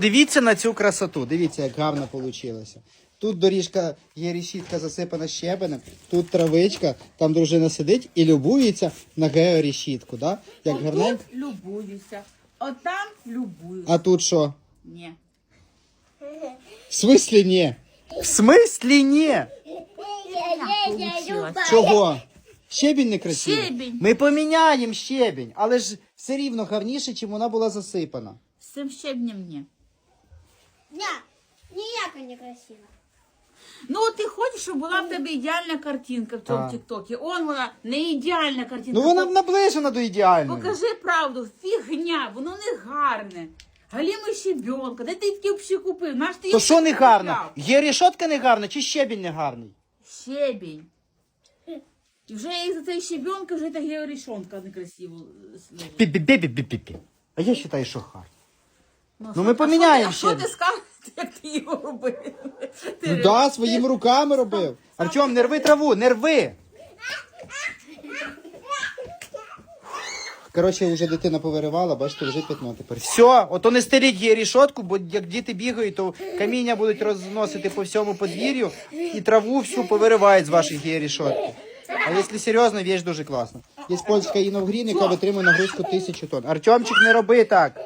Дивіться на цю красоту. Дивіться, як гарно вийшло. Тут доріжка є решітка засипана щебенем, тут травичка, там дружина сидить і любується на георішітку, да? Як гарненько. Отут любуюся, отам любуюся. А тут що? Ні. В смислі ні? В смислі ні? Чого? Щебінь не красивий. Щебінь. Ми поміняємо щебінь, але ж все рівно гарніше, чим вона була засипана. З цим щебнем ні. Ні, ніяка не красива. Ну, от ти хочеш, щоб була в тебе ідеальна картинка в цьому Так. тіктокі. Он вона не ідеальна картинка. Ну вона наближена до ідеальної. Покажи правду, фігня, воно не гарне. Галіма щебенка, де ти такі взагалі купив? Наш ти То що не гарно? Є рішотка не гарна чи щебінь не гарний? Щебінь. І вже із цієї щебенки вже та георішонка некрасиво служить. Пі-пі-пі-пі-пі-пі. А я вважаю, що гарно. Ну, ми поміняємо що ти, а що ти скажеш, як ти його робив? Ти Ну да, своїми руками робив. Артем, не рви траву, не рви. Коротше, вже дитина повиривала, бачите, вже п'ятно тепер. Все, ото не стеріть її рішотку, бо як діти бігають, то каміння будуть розносити по всьому подвір'ю і траву всю повиривають з ваших георішотки. А якщо серйозно, віч дуже класна. Є польська іновгрін, яка витримує нагрузку тисячу тонн. Артемчик, не роби так.